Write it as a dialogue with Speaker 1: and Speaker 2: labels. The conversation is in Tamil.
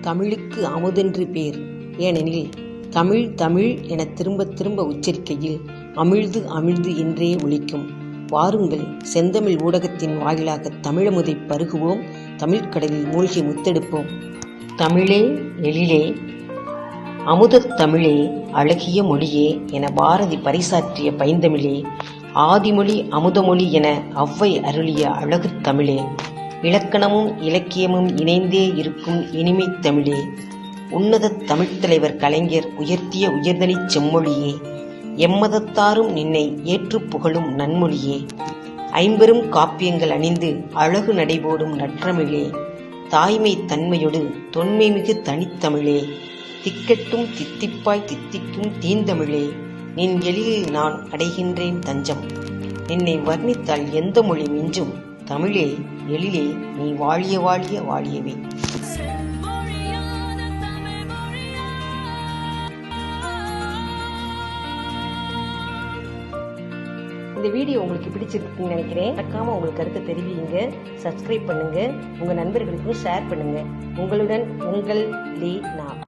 Speaker 1: தமிழுக்கு அமுதென்று பேர். ஏனெனில் தமிழ் தமிழ் என திரும்ப திரும்ப உச்சரிக்கையில் அமிழ்து அமிழ்து என்றே ஒழிக்கும் வாருங்கள் செந்தமிழ் ஊடகத்தின் வாயிலாக தமிழமுதை பருகுவோம் தமிழ்க்கடலில் மூழ்கி முத்தெடுப்போம். தமிழே எழிலே அமுதத் தமிழே அழகிய மொழியே என பாரதி பறைசாற்றிய பைந்தமிழே ஆதிமொழி அமுதமொழி என ஒளவை அருளிய அழகுத் தமிழே. இலக்கணமும் இலக்கியமும் இணைந்தே இருக்கும் இனிமைத் தமிழே. உன்னத தமிழ்த் தலைவர் கலைஞர் உயர்த்திய உயர்தனிச் செம்மொழியே. எம்மதத்தாரும் நின்னை ஏற்றுப் புகழும் நன்மொழியே. ஐம்பெரும் காப்பியங்கள் அணிந்து அழகு நடைபோடும் நற்றமிழே. தாய்மை தன்மையொடு தொன்மைமிகு தனித்தமிழே திக்கெட்டும் தித்திப்பாய் தித்திக்கும் தீந்தமிழே. நின் எழிலில் நான் அடைகின்றேன் தஞ்சம். நின்னை வர்ணித்தால் எந்த மொழி மிஞ்சும்? தமிழே எழிலே நீ வாழிய வாழிய வாழியவே. இந்த வீடியோ உங்களுக்கு பிடிச்சிருக்குன்னு நினைக்கிறேன். மறக்காம உங்களுக்கு கருத்தை தெரிவிங்க சப்ஸ்கிரைப் பண்ணுங்க உங்க நண்பர்களுக்கும் ஷேர் பண்ணுங்க. உங்களுடன் உங்கள் லீ நான்